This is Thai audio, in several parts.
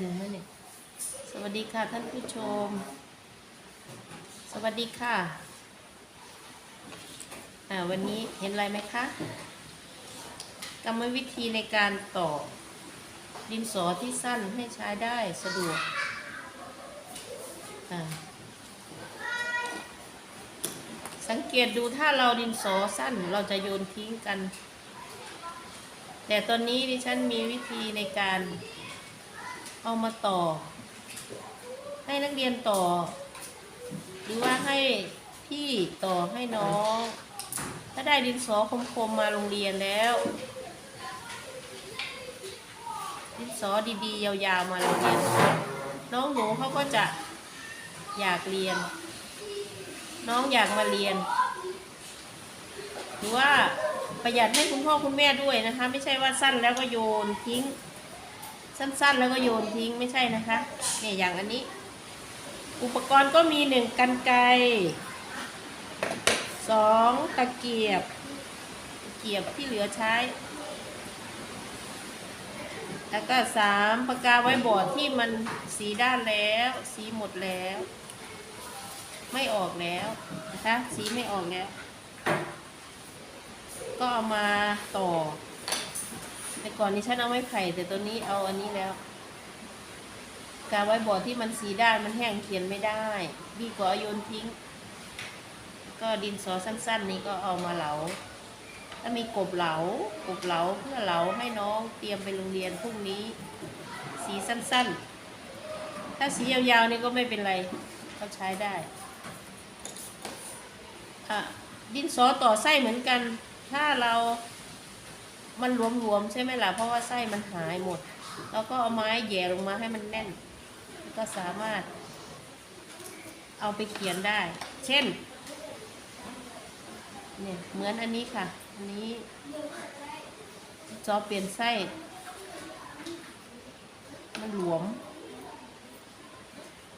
สวัสดีค่ะท่านผู้ชม สวัสดีค่ะ อ่าวันนี้เห็นอะไรไหมคะกรรมวิธีในการต่อดินสอที่สั้นให้ใช้ได้สะดวก สังเกตดูถ้าเราดินสอสั้นเราจะโยนทิ้งกัน แต่ตอนนี้ดิฉันมีวิธีในการ เอามาต่อ ให้นักเรียนต่อ หรือว่าให้พี่ต่อให้น้อง ถ้าได้ดินสอคมๆมาโรงเรียนแล้ว ดินสอดีๆ ยาวๆมาโรงเรียน น้องหนูเขาก็จะอยากเรียน น้องอยากมาเรียน หรือว่าประหยัดให้คุณพ่อคุณแม่ด้วยนะคะ ไม่ใช่ว่าสั้นแล้วก็โยนทิ้ง สั้น ๆ แล้วก็โยนทิ้งไม่ใช่นะคะเนี่ยอย่างอันนี้ อุปกรณ์ก็มีหนึ่งกันไกรสองตะเกียบตะเกียบที่เหลือใช้ แล้วก็สามปากกาไว้บอร์ดที่มันสีด้านแล้ว สีหมดแล้ว ไม่ออกแล้วนะคะสีไม่ออกแล้วก็เอามาต่อ แต่ก่อนนี้ฉันเอาไม้ไผ่แต่ตัวนี้เอาอันนี้แล้ว การไว้บอร์ที่มันสีด้านมันแห้งเขียนไม่ได้ดีกว่าเอาโยนทิ้ง ก็ดินสอสั้น ๆ นี้ก็เอามาเหลาถ้ามีกบเหลากบเหลาเพื่อเหลาให้น้องเตรียมไปโรงเรียนพรุ่งนี้ สีสั้นๆ ถ้าสียาวๆนี่ก็ไม่เป็นไรเขาใช้ได้อะดินสอต่อไส้เหมือนกัน ถ้าเรา มันหลวมๆใช่ไหมล่ะเพราะว่าไส้มันหายหมด แล้วก็เอาไม้แย่ลงมาให้มันแน่น ก็สามารถ เอาไปเขียนได้ เช่นเนี่ยเหมือนอันนี้ค่ะ อันนี้จอเปลี่ยนไส้ มันหลวม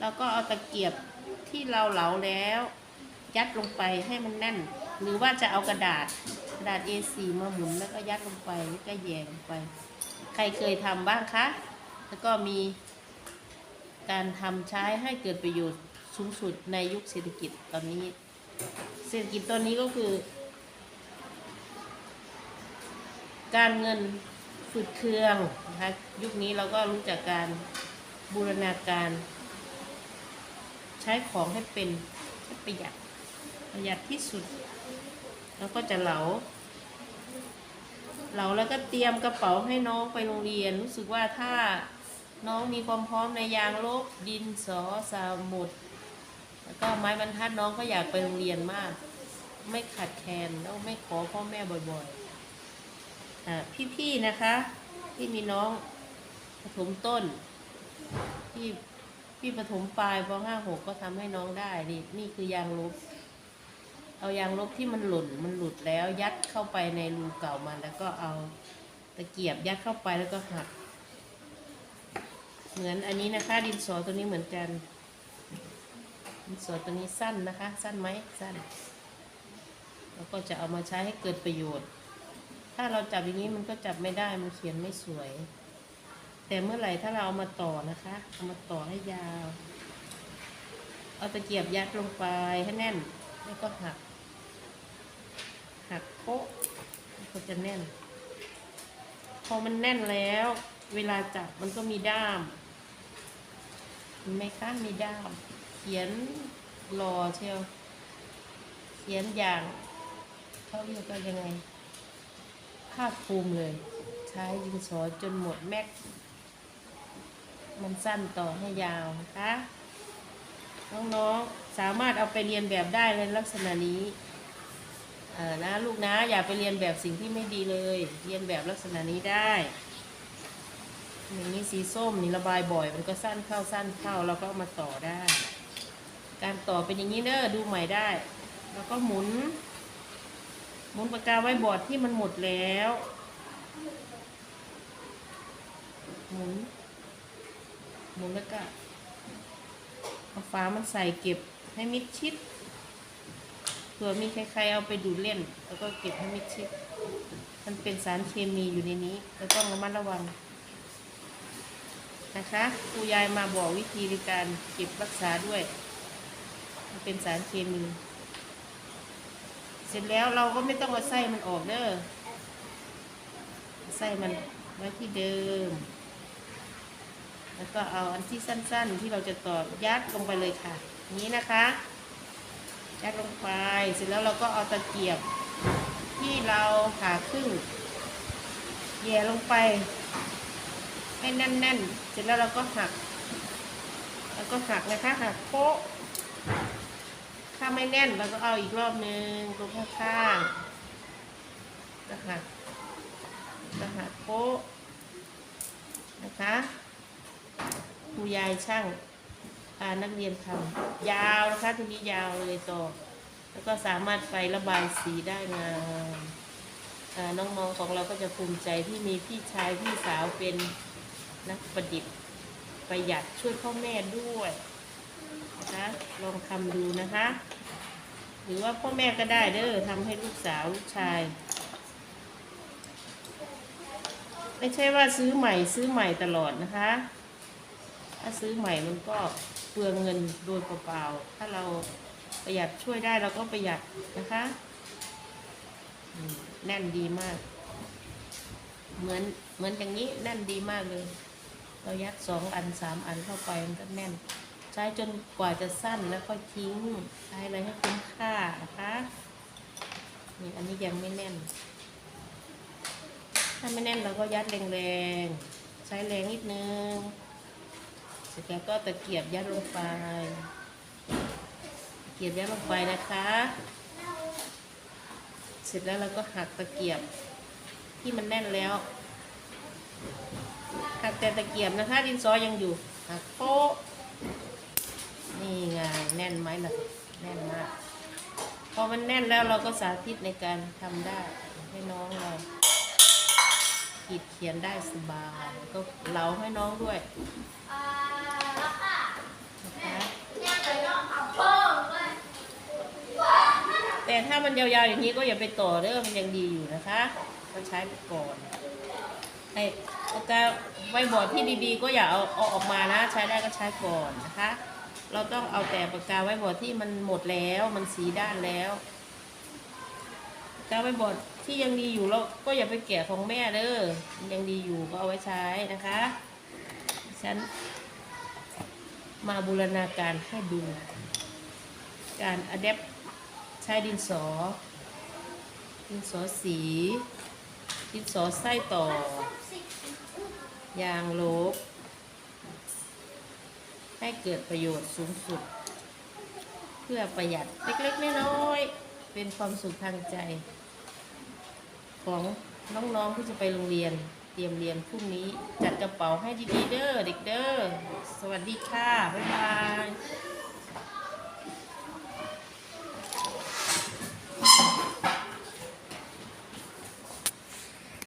แล้วก็เอาตะเกียบที่เราเหลาแล้ว ยัดลงไปให้มันแน่น หรือว่าจะเอากระดาษ ระดาษ A4 มาหมุนแล้วก็ยัดลงไปแล้วก็แยงลงไป ใครเคยทำบ้างคะ แล้วก็มีการทำใช้ให้เกิดประโยชน์สูงสุดในยุคเศรษฐกิจตอนนี้ เศรษฐกิจตอนนี้ก็คือ การเงินฝืดเคืองนะคะยุคนี้เราก็รู้จักการบูรณาการ ใช้ของให้เป็นให้ประหยัดประหยัดที่สุด แล้วก็จะเหลา เหลาแล้วก็เตรียมกระเป๋าให้น้องไปโรงเรียน รู้สึกว่าถ้าน้องมีความพร้อมในยางลบดินสอสมุดแล้วก็ไม้บรรทัดน้องก็อยากไปโรงเรียนมาก ไม่ขาดแคลนแล้วไม่ขอพ่อแม่บ่อยๆอ่าพี่ๆนะคะ ที่มีน้องปฐมต้นพี่พี่ปฐมปลายปห้าหกก็ทำให้น้องได้ นี่นี่คือยางลบ เอายางลบที่มันหล่นมันหลุดแล้วยัดเข้าไปในรูเก่ามัน แล้วก็เอาตะเกียบยัดเข้าไปแล้วก็หัก เหมือนอันนี้นะคะ ดินสอตัวนี้เหมือนกัน ดินสอตัวนี้สั้นนะคะ สั้นไหมสั้นแล้วก็จะเอามาใช้ให้เกิดประโยชน์ ถ้าเราจับอย่างนี้มันก็จับไม่ได้มันเขียนไม่สวย แต่เมื่อไหร่ถ้าเราเอามาต่อนะคะ เอามาต่อให้ยาว เอาตะเกียบยัดลงไปให้แน่น แล้วก็หักหัก โป๊ะมันก็จะแน่น พอมันแน่นแล้ว เวลาจับมันก็มีด้ามเห็นไหมคะมีด้าม เขียนรอเชียวเขียนอย่างเขาเรียกว่ายังไง ภาคภูมิเลย ใช้ดินสอจนหมดแม็ก มันสั้นต่อให้ยาวนะคะน้องๆสามารถเอาไปเรียนแบบได้ในลักษณะนี้ เออนะลูกนะ อย่าไปเรียนแบบสิ่งที่ไม่ดีเลย เรียนแบบลักษณะนี้ได้อย่างนี้สีส้มนี่ระบายบ่อย มันก็สั้นเข้าสั้นเข้าเราก็มาต่อได้ การต่อเป็นอย่างนี้เด้อดูใหม่ได้ แล้วก็หมุน หมุนปากกาไว้บอร์ดที่มันหมดแล้วหมุนหมุนแล้วก็เอาฟ้ามันใส่เก็บให้มิดชิด ผื่อมีใครๆเอาไปดูดเล่น แล้วก็เก็บให้มิดชิด มันเป็นสารเคมีอยู่ในนี้เราต้องระมัดระวังนะคะครูยายมาบอกวิธีในการเก็บรักษาด้วย มันเป็นสารเคมี เสร็จแล้วเราก็ไม่ต้องเอาไส้มันออกเด้อไส้มันไว้ที่เดิม แล้วก็เอาอันที่สั้น ๆ ที่เราจะต่อยัดลงไปเลยค่ะ นี้นะคะ ยัดลงไป เสร็จแล้วเราก็เอาตะเกียบที่เราผ่าครึ่งแย่ลงไป ให้แน่นๆ เสร็จแล้วเราก็หัก แล้วก็หักนะคะ หักโป๊ะ ถ้าไม่แน่นเราก็เอาอีกรอบนึงตรงข้างๆก็หักก็หักโป๊ะนะคะครูยายช่างานักเรียนทำยาวนะคะทีนี้ยาวเลยต่อ แล้วก็สามารถไประบายสีได้งามอ่าน้องๆของเราก็จะภูมิใจที่มีพี่ชายพี่สาวเป็นนักประดิษฐ์ประหยัดช่วยพ่อแม่ด้วยนะคะลองทำดูนะคะ หรือว่าพ่อแม่ก็ได้เด้อทำให้ลูกสาวลูกชาย ไม่ใช่ว่าซื้อใหม่ซื้อใหม่ตลอดนะคะ ถ้าซื้อใหม่มันก็ เปลืองเงินโดยเปล่าๆ ถ้าเราประหยัดช่วยได้เราก็ประหยัดนะคะแน่นดีมาก เหมือนเหมือนอย่างนี้แน่นดีมากเลย เรายัดสองอันสามอันเข้าไปมันก็แน่น ใช้จนกว่าจะสั้นแล้วค่อยทิ้งใช้อะไรให้คุ้มค่านะคะนี่อันนี้ยังไม่แน่น ถ้าไม่แน่นเราก็ยัดแรงๆใช้แรงนิดนึง เสร็จแล้วก็ตะเกียบยัดลงไปตะเกียบยัดลงไปนะคะ เสร็จแล้วเราก็หักตะเกียบที่มันแน่นแล้วหักแต่ตะเกียบนะคะ ดินซอยังอยู่หักโป๊ะนี่ไงแน่นไหมล่ะแน่นมากพอมันแน่นแล้วเราก็สาธิตในการทำได้ให้น้องเราขีดเขียนได้สบายก็เหลาให้น้องด้วยนะคะ แต่ถ้ามันยาวๆอย่างนี้ก็อย่าไปต่อเด้อมันยังดีอยู่นะคะก็ใช้ไปก่อนไอ้ปากกาไวบอร์ดที่ดีๆ ก็อย่าเอาเอาออกมานะ ใช้ได้ก็ใช้ก่อนนะคะ เราต้องเอาแต่ปากกาไว้บอร์ดที่มันหมดแล้วมันสีด้านแล้วปากกาไว้บอร์ดที่ยังดีอยู่เราก็อย่าไปแกะของแม่เด้อยังดีอยู่ก็เอาไว้ใช้นะคะฉันมาบูรณาการให้ดู การอะแดป ใช้ดินสอ ดินสอสี ดินสอไส้ต่อ ยางลบ ให้เกิดประโยชน์สูงสุด เพื่อประหยัดเล็กๆน้อยๆเป็นความสุขทางใจ ของน้องๆที่จะไปโรงเรียนเตรียมเรียนพรุ่งนี้จัดกระเป๋าให้ดีๆเด้อเด็กเด้อสวัสดีค่ะ บ๊ายบาย